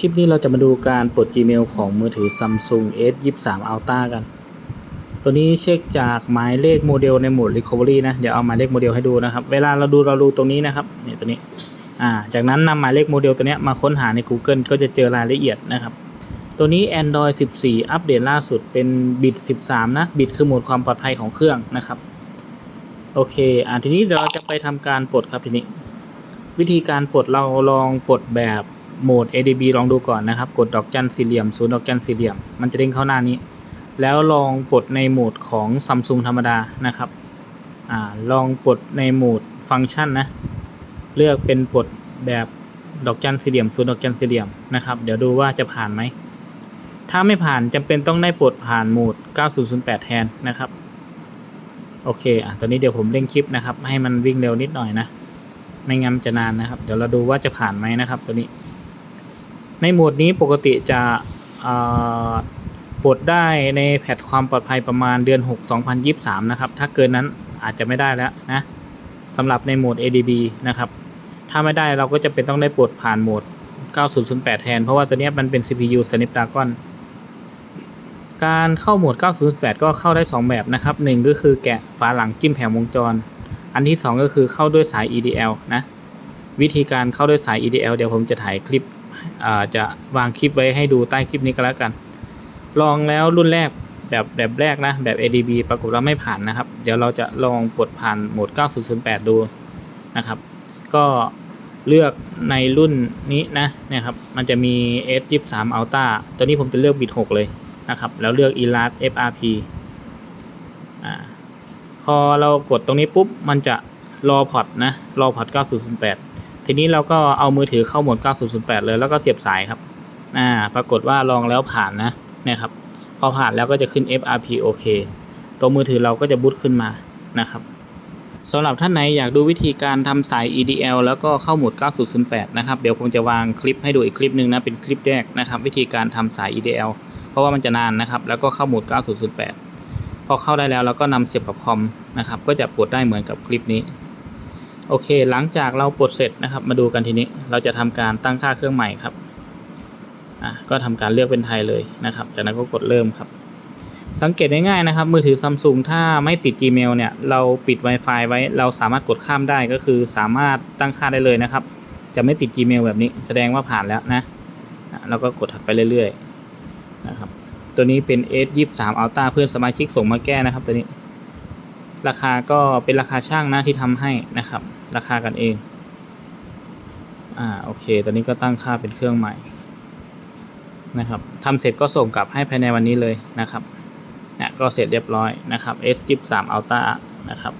คลิปนี้เราจะมาดูการปลด Gmail ของมือถือ Samsung S23 Ultra กัน ตัวนี้เช็คจากหมายเลขโมเดลในโหมด Recovery นะ เดี๋ยวเอาหมายเลขโมเดลให้ดูนะครับ เวลาเราดูเราดูตรงนี้นะครับเนี่ยตัวนี้ อ่า จากนั้นนำหมายเลขโมเดลตัวนี้มาค้นหาใน Google ก็จะเจอรายละเอียดนะครับ ตัวนี้ Android 14 อัปเดตล่าสุดเป็นบิต13 นะบิตคือโหมดความปลอดภัยของเครื่องนะครับ โอเค อ่าทีนี้เราจะไปทำการปลดครับทีนี้ วิธีการปลดเราลองปลดแบบ โหมด ADB ลองดูก่อนนะครับ กดดอกจันสี่เหลี่ยมศูนย์ดอกจันสี่เหลี่ยม มันจะเด้งเข้าหน้านี้ แล้วลองปลดในโหมดของ Samsung ธรรมดานะครับอลองปลดในโหมดฟังก์ชันนะ เลือกเป็นปลดแบบดอกจันสี่เหลี่ยมศูนย์ดอกจันสี่เหลี่ยมนะครับ เดี๋ยวดูว่าจะผ่านไหม ถ้าไม่ผ่านจำเป็นต้องได้ปลดผ่านโหมด 9008 แทนนะครับ โอเค อะ ตอนนี้เดี๋ยวผมเร่งคลิปนะครับ ให้มันวิ่งเร็วนิดหน่อยนะ ไม่งั้นจะนานนะครับ เดี๋ยวเราดูว่าจะผ่านไหมนะครับ ตัวนี้ ในโหมดนี้ปกติจะปลดได้ในแพทความปลอดภัยประมาณเดือน 6 2023 นะครับ ถ้าเกินนั้นอาจจะไม่ได้แล้วนะสำหรับในโหมด ADB นะครับ ถ้าไม่ได้เราก็จะเป็นต้องได้ปลดผ่านโหมด 9008 แทน เพราะว่าตัวนี้มันเป็น CPU Snapdragon การเข้าโหมด 9008 ก็เข้าได้ 2 แบบนะครับ 1 ก็คือแกะฝาหลังจิ้มแผงวงจร อันที่ 2 ก็คือเข้าด้วยสาย EDL นะ วิธีการเข้าด้วยสาย EDL เดี๋ยวผมจะถ่ายคลิป จะวางคลิปไว้ให้ดูใต้คลิปนี้ก็แล้วกัน ลองแล้วรุ่นแรกแบบแบบแรกนะ แบบ ADB ปรากฏว่าไม่ผ่านนะครับ เดี๋ยวเราจะลองปลดผ่านโหมด 9008 ดูนะครับ ก็เลือกในรุ่นนี้นะนี่ยครับ มันจะมี S23 Ultra ตัวนี้ผมจะเลือกบิต6เลยนะครับ แล้วเลือก Elas FRP อ่าพอเรากดตรงนี้ปุ๊บ มันจะรอพอร์ตนะ รอพอร์ต 9008 ทีนี้เราก็เอามือถือเข้าโหมด 9008 เลยแล้วก็เสียบสายครับ อ่า ปรากฏว่าลองแล้วผ่านนะเนี่ยครับ พอผ่านแล้วก็จะขึ้น FRP โอเคตัวมือถือเราก็จะบูตขึ้นมานะครับสำหรับท่านไหนอยากดูวิธีการทำสาย EDL แล้วก็เข้าโหมด 9008 นะครับ เดี๋ยวผมจะวางคลิปให้ดูอีกคลิปหนึ่งนะ เป็นคลิปแรกนะครับ วิธีการทำสาย EDL เพราะว่ามันจะนานนะครับ แล้วก็เข้าโหมด 9008 พอเข้าได้แล้วเราก็นำเสียบกับคอมนะครับ ก็จะปลดได้เหมือนกับคลิปนี้ โอเค หลังจากเราปลดเสร็จนะครับ มาดูกันทีนี้ เราจะทำการตั้งค่าเครื่องใหม่ครับ อะ ก็ทำการเลือกเป็นไทยเลยนะครับ จากนั้นก็กดเริ่มครับ สังเกตง่ายๆนะครับ มือถือซัมซุงถ้าไม่ติด Gmail เนี่ย เราปิด Wi-Fi ไว้ เราสามารถกดข้ามได้ก็คือสามารถตั้งค่าได้เลยนะครับ จะไม่ติด Gmail แบบนี้ แสดงว่าผ่านแล้วนะอะเราก็กดถัดไปเรื่อยๆ นะครับ ตัวนี้เป็น S23 Ultra เพื่อนสมาชิกส่งมาแก้นะครับตัวนี้ ราคาก็เป็นราคาช่างนะที่ทำให้นะครับ ราคากันเอง อ่าโอเค ตอนนี้ก็ตั้งค่าเป็นเครื่องใหม่นะครับทำเสร็จก็ส่งกลับให้ภายในวันนี้เลยนะครับเนี่ยก็เสร็จเรียบร้อยนะครับ S23 Ultra นะครับ